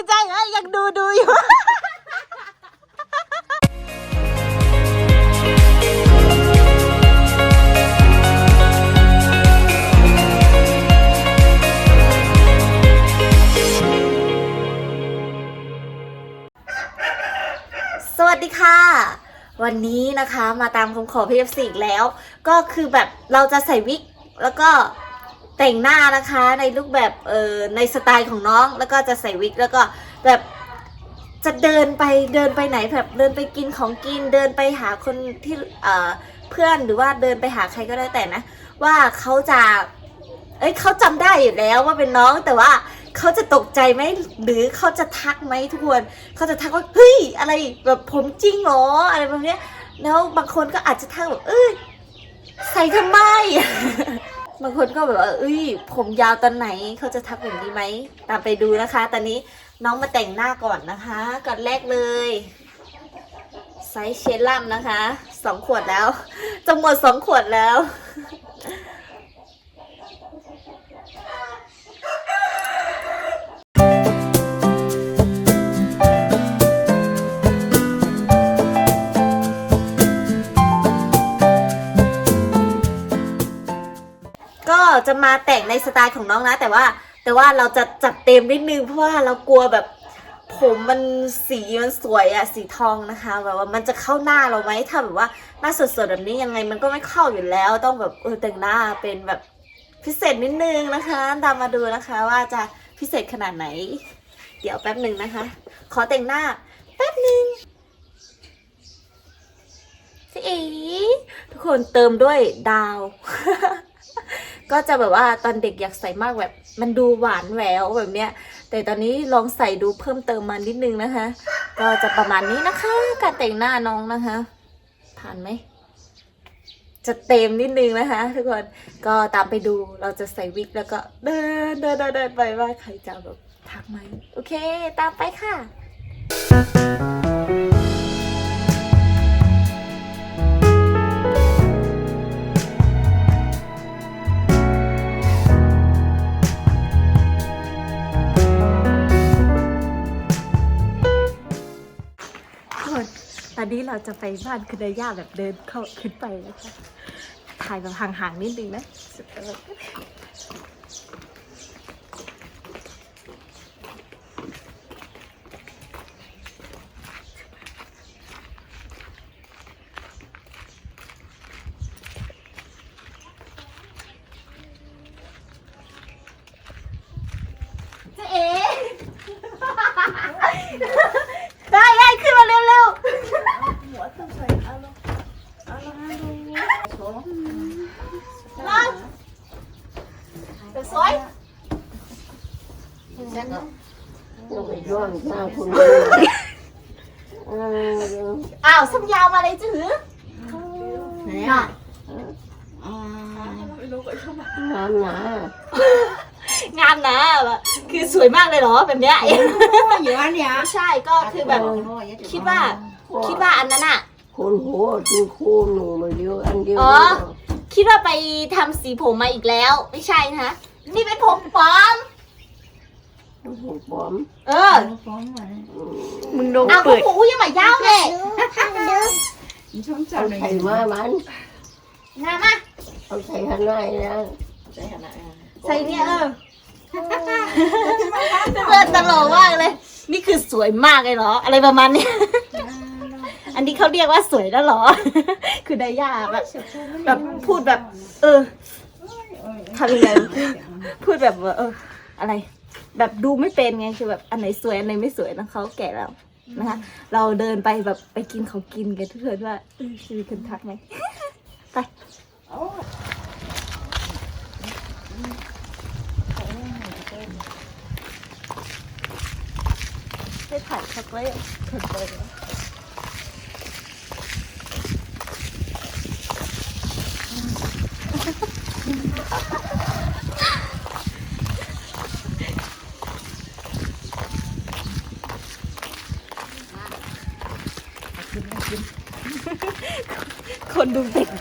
งใจเอ้ยยังดูดูอยู่ สวัสดีค่ะ วันนี้นะคะมาตามคำขอพีเอฟซีอีกแล้ว ก็คือแบบเราจะใส่วิกแล้วก็ แต่งหน้านะคะในรูปแบบเออในสไตล์ของน้องแล้วก็จะใส่วิกแล้วก็แบบจะเดินไปเดินไปไหนแบบเดินไปกินของกินเดินไปหาคนที่เอ่อเพื่อนหรือว่าเดินไปหาใครก็ได้แต่นะ ว่าเขาจะ เอ้ยเขาจำได้อยู่แล้วว่าเป็นน้องแต่ว่าเขาจะตกใจไหมหรือเขาจะทักไหมทุกคนเขาจะทักว่าเฮ้ยอะไรแบบผมจริงเหรออะไรแบบเนี้ยแล้วบางคนก็อาจจะทักแบบเอ้ยใส่ทำไม บางคนก็แบบว่าเอ้ย ผมยาวตอนไหนเขาจะทักแบบนี้ไหมตามไปดูนะคะ ตอนนี้น้องมาแต่งหน้าก่อนนะคะก่อนแรกเลยไซส์เชลลัมนะคะสองขวดแล้วจะหมดสองขวดแล้ว จะมาแต่งในสไตล์ของน้องนะ แต่ว่า แต่ว่าเราจะจัดเต็มนิดนึงเพราะว่าเรากลัวแบบผมมันสีมันสวยอะสีทองนะคะแบบว่ามันจะเข้าหน้าเราไหมถ้าแบบว่าหน้าสดๆแบบนี้ยังไงมันก็ไม่เข้าอยู่แล้ว ต้องแบบเออแต่งหน้าเป็นแบบพิเศษนิดนึงนะคะ ตามมาดูนะคะว่าจะพิเศษขนาดไหน เดี๋ยวแป๊บหนึ่งนะคะ ขอแต่งหน้าแป๊บหนึ่งพี่เอ๋ทุกคนเติมด้วยดาว ก็จะแบบว่าตอนเด็กอยากใส่มากแบบ มันดูหวานแหววแบบเนี้ย แต่ตอนนี้ลองใส่ดูเพิ่มเติมมานิดนึงนะคะ ก็จะประมาณนี้นะคะ การแต่งหน้าน้องนะคะ ผ่านไหมจะเต็มนิดนึงนะคะ ทุกคนก็ตามไปดูเราจะใส่วิกแล้วก็เดินเดินเดินเดินไปว่าใครจะแบบทักไหมโอเค ตามไปค่ะ อนนี้เราจะไปบ้านคุณนายย่าแบบเดินเข้าขึ้นไปนะคะ ถ่ายแบบห่างๆนิดนึงนะเจ๊เอ๋ได้ได้ขึ้นมาเร็วๆมาเดี๋ยวสวย ย้อนหน้าคุณเออ อ้าวสัญญาวมาเลยจื้อเนี่ยน่ะน้ำหนางามนะแบบคือสวยมากเลยเหรอแบบเนี้ยอยู่อันเนี้ยใช่ก็คือแบบคิดว่า คิดว่าอันนั้นอะคนหัวดูคู่หนูมาเดียวอันเดียวอ๋อคิดว่าไปทำสีผมมาอีกแล้ว ไม่ใช่นะนี่เป็นผมปลอมผมปลอมเออมึงโดนเอาเปิดหูยังไม่ยาวเลยช่องจัเอายใส่มามันงามมาเอาใส่ข้างในนะใส่เนี่ยเออเลิศตลกมากเลย นี่คือสวยมากเลยเหรอ อะไรประมาณเนี้ยอันนี้เขาเรียกว่าสวยแล้วเหรอ คือได้ยากแบบแบบพูดแบบ เออทำยังไงพูดแบบว่าเออ อะไร แบบดูไม่เป็นไงคือแบบอันไหนสวยอันไหนไม่สวยนะเขาแก่แล้ว นะคะ เราเดินไปแบบไปกินเขากินกันทุกคนว่าเออจะมีคนทักไหมไปให้ถ่ายช็อกโกแลตเผ็ดินคน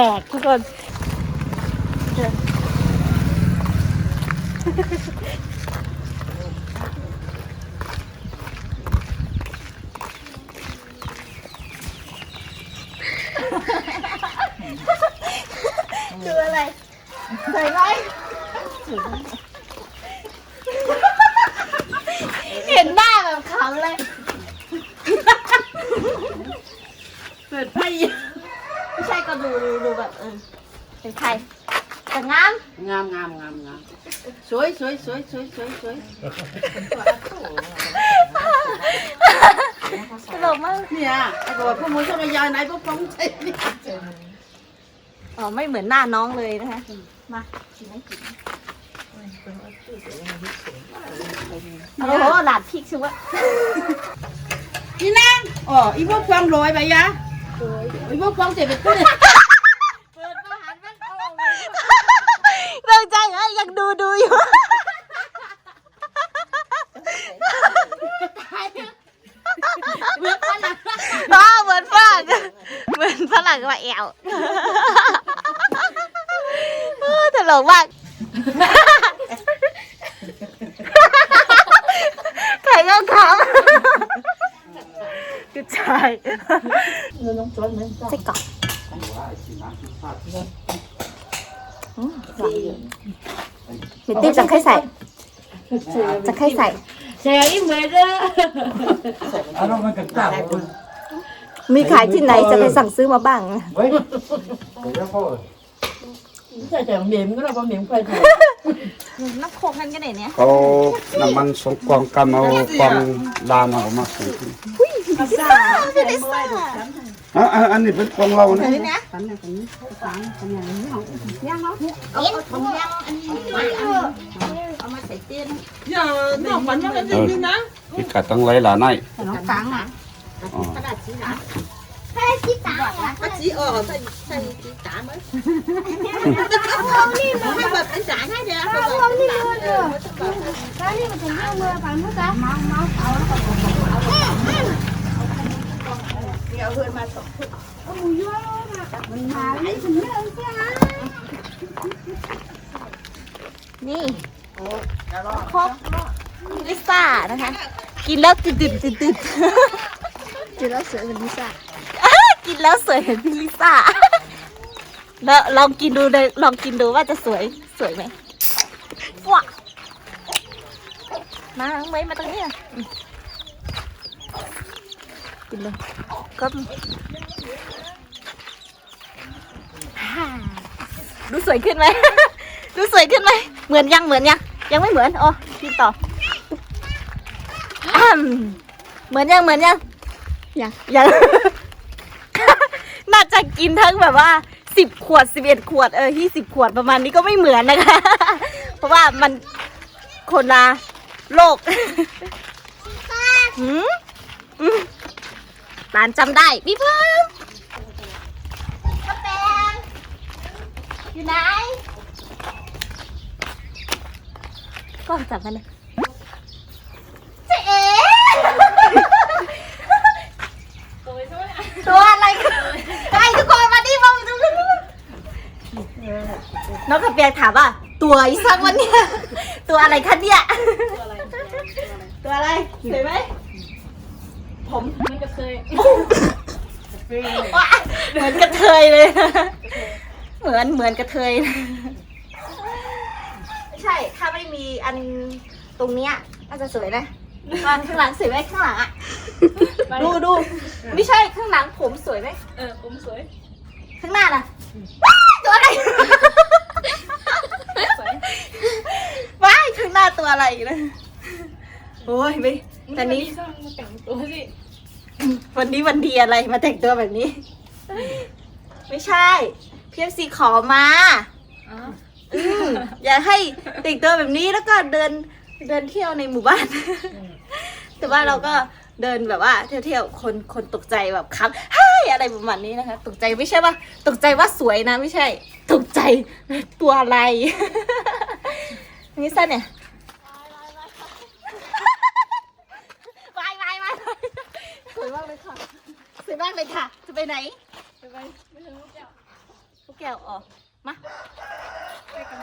แปลกทุกคน สวยไหมเห็นหน้าแบบขำเลย เปิดไฟ ไม่ใช่ก็ ดูดูดูแบบเออเป็นใครแต่งามงามงามงามงามสวยสวยสวยสวยสวยสวยตลกมากเนี่ยไอ้บอกพวกมึงจะมายายไหนพวกผมใช่เนี่ยอ๋อไม่เหมือนหน้าน้องเลยนะคะมากินไหมกินไหมโอ้โหหลาดพริกชัวร์อีนางอ๋ออีพวกความรวยไปยะ อีพวกความเจ็บไปขึ้นเรื่องใจเหรอยังดูดูอยู่อ้าวเหมือนฝรั่งเหมือนฝรั่งมาแอวเออตลกมากใครก็ขำกระจาย ใส่กรอกอืมหวานอยู่เมติ๊บจะใครใส่ จะใครใส่เสียอีเมลเด้อ Ano man kagtao? มีขายที่ไหนจะไปสั่งซื้อมาบ้าง Wait. Kaya po. ใช่แต่เหม็นก็เราพอเหม็นไฟถูกน้ำโคกนั่นก็ไหนเนี่ยเอาน้ำมันสงกวางกำเอากวางลานเอามาส่งที่ภาษาไม่ได้ซ่าอะอะอันนี้เป็นกวางเรานะเลยนะปันนะปันปันปันอย่างนี้เอาย่างเนาะเอาเอาทำยังอันนี้ไม่เอาเอามาใส่เตี้ยนอย่าเนาะปันยังกันจริงนะพิกัดตั้งไรหลาในน้องตังอะอ๋อกระดาษสีหนาก็จีออกใส่ใส่จีตามั้ยให้แบบเป็นสารให้เดี๋ยวเอาพวกนี่เลย นี่โคกลิซ่านะคะ กินแล้วติดติดติดติดกินแล้วสวยเหมือนลิซ่ากินแล้วสวยเห็นพี่ลิซ่าแล้วลองกินดูเลยลองกินดูว่าจะสวยสวยไหมว้ามาน้องเมย์มาตรงนี้อะ อืมกินเลยก็ดูสวยขึ้นไหมดูสวยขึ้นไหมเหมือนยังเหมือนยังยังไม่เหมือนโอ้กินต่อเหมือนยังเหมือนยังยังยังน่าจะกินทั้งแบบว่าสิบขวดสิบเอ็ดขวดเออที่สิบขวดประมาณนี้ก็ไม่เหมือนนะคะ เพราะว่ามันคนละโลกหืม อืมตานจำได้พี่เพิ่มกระแตงอยู่ไหนก็จับกันเลยเจ๊เอ๋ตัวอะไรไอ้ทุกคนมาดิมาดูดูดูน้องกระเปียกถามว่า ตัวอีสักวันเนี่ย ตัวอะไรคะเนี่ย ตัวอะไร สวยไหมผมมันกระ เทยเหมือนกระเทยเลย เหมือนเหมือนกระเทยไม่ใช่ ถ้าไม่มีอันตรงเนี้ยน่าจะสวยนะวางข้างหลังสวยไหมข้างหลังอะ ดูดู ไม่ใช่ข้างหลังผมสวยไหมเออผมสวย ข้างหน้าน่ะว้ายตัวอะไรว้ายข้างหน้าตัวอะไรนะโอ้ยไม่แต่นี้แต่งตัวสิ วันนี้วันดีอะไรมาแต่งตัวแบบนี้ ไม่ใช่พีเอฟซีขอมาอืมอย่าให้แต่งตัวแบบนี้แล้วก็เดินเดินเที่ยวในหมู่บ้าน แต่ว่าเราก็เดินแบบว่าเที่ยวๆคนคนตกใจแบบครับเฮ้ยอะไรประมาณนี้นะคะ ตกใจไม่ใช่ว่าตกใจว่าสวยนะไม่ใช่ ตกใจตัวอะไรนี่สั้นเนี่ยวายวายวายสวยมากเลยค่ะส วยมากเลยค่ะ จะไปไหน ไปไปไม่ถึงลูกแก้วลูกแก้วอ๋อมาไปกัน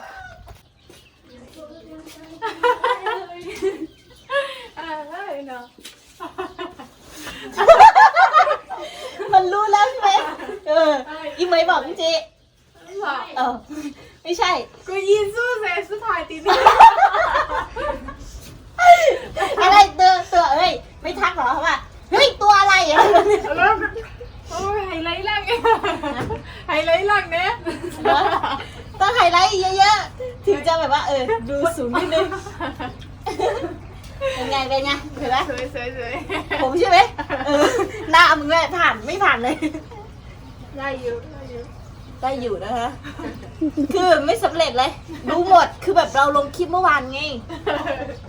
มันรู้แล้วใช่ไหมเอออีเมยบอกพี่เจเออไม่ใช่ กูยินสู้เซสุดท้ายตีนี่อะไรเตัวตัวเอ้ย ไม่ทักเหรอเขาว่า อะไรอะแล้วโอ้ยไฮไลท์ล่างไงไฮไลท์ล่างเนี่ยต้องไฮไลท์เยอะๆถึงจะแบบว่าเออดูสูงนิดนึงเป็นไงเป็นไงเห็นไหมสวยสวยสวยผมใช่ไหมเออหน้ามึงเนี่ยผ่านไม่ผ่านเลยได้อยู่ได้อยู่ได้อยู่นะคะคือไม่สำเร็จเลยดูหมดคือแบบเราลงคลิปเมื่อวานไง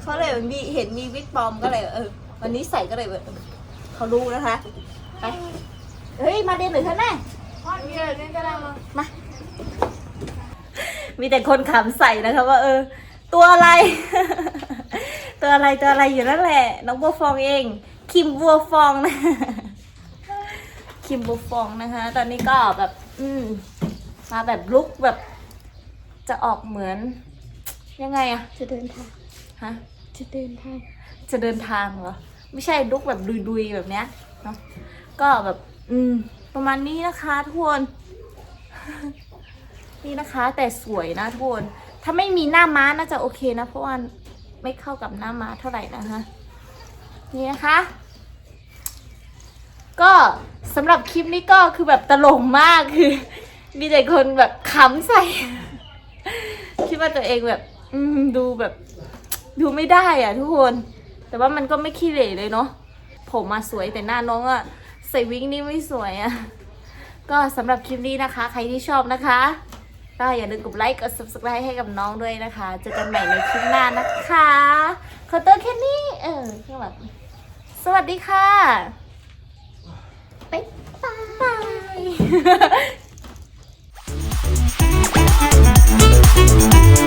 เขาเลยมีเห็นมีวิกปอมก็เลยเออวันนี้ใส่ก็เลยแบบ เออเขารู้นะคะ ไป เฮ้ย มาเดินหน่อยเถอะแม่พ่อเมียเนี่ยก็ได้มา มีแต่คนขำใส่นะคะว่าเออ ตัวอะไร ตัวอะไรตัวอะไรอยู่นั่นแหละ น้องบัวฟองเอง คิมบัวฟองนะ คิมบัวฟองนะคะ ตอนนี้ก็แบบ อืม มาแบบลุกแบบ จะออกเหมือน ยังไงอะจะเดินทาง ฮะ จะเดินทาง จะเดินทางเหรอ ไม่ใช่ลุกแบบดุยๆแบบเนี้ยเนาะก็แบบ อืม ประมาณนี้นะคะทุกคนนี่นะคะแต่สวยนะทุกคนถ้าไม่มีหน้าม้าน่าจะโอเคนะ เพราะว่าไม่เข้ากับหน้าม้าเท่าไหร่นะคะนี่นะคะ ก็สำหรับคลิปนี้ก็คือแบบตลกมากคือ มีแต่คนแบบขำใส่ คิดว่าตัวเองแบบ อืมดูแบบ ดูไม่ได้อะทุกคน แต่ว่ามันก็ไม่ขี้เหร่เลยเนาะผมมาสวยแต่หน้าน้องอะใส่วิกนี่ไม่สวยอะก็สำหรับคลิปนี้นะคะ ใครที่ชอบนะคะก็อย่าลืมกดไลค์กด subscribe ให้กับน้องด้วยนะคะเจอกันใหม่ในคลิปหน้านะคะ ขอตัวแค่นี้เออสวัแบบสวัสดีค่ะบ๊ายบาย